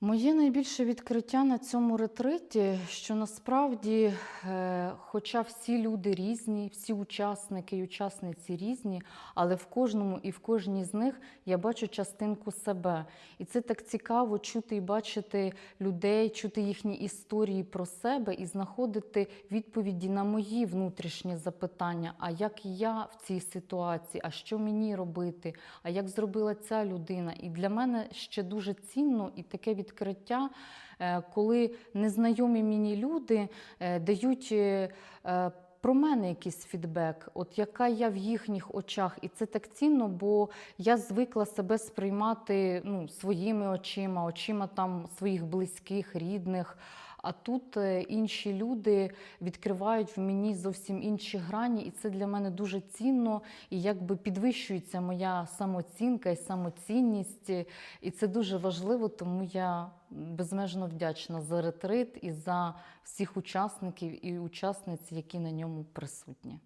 Моє найбільше відкриття на цьому ретриті, що насправді, е, хоча всі люди різні, всі учасники і учасниці різні, але в кожному і в кожній з них я бачу частинку себе. І це так цікаво чути і бачити людей, чути їхні історії про себе і знаходити відповіді на мої внутрішні запитання. А як я в цій ситуації, а що мені робити, а як зробила ця людина? І для мене ще дуже цінно і таке відкриття, е, коли незнайомі мені люди е, дають. е, Про мене якийсь фідбек, от яка я в їхніх очах, і це так цінно, бо я звикла себе сприймати ну, своїми очима, очима там своїх близьких, рідних. А тут е, інші люди відкривають в мені зовсім інші грані, і це для мене дуже цінно. І якби підвищується моя самооцінка і самоцінність. І це дуже важливо, тому я безмежно вдячна за ретрит і за всіх учасників і учасниць, які на ньому присутні.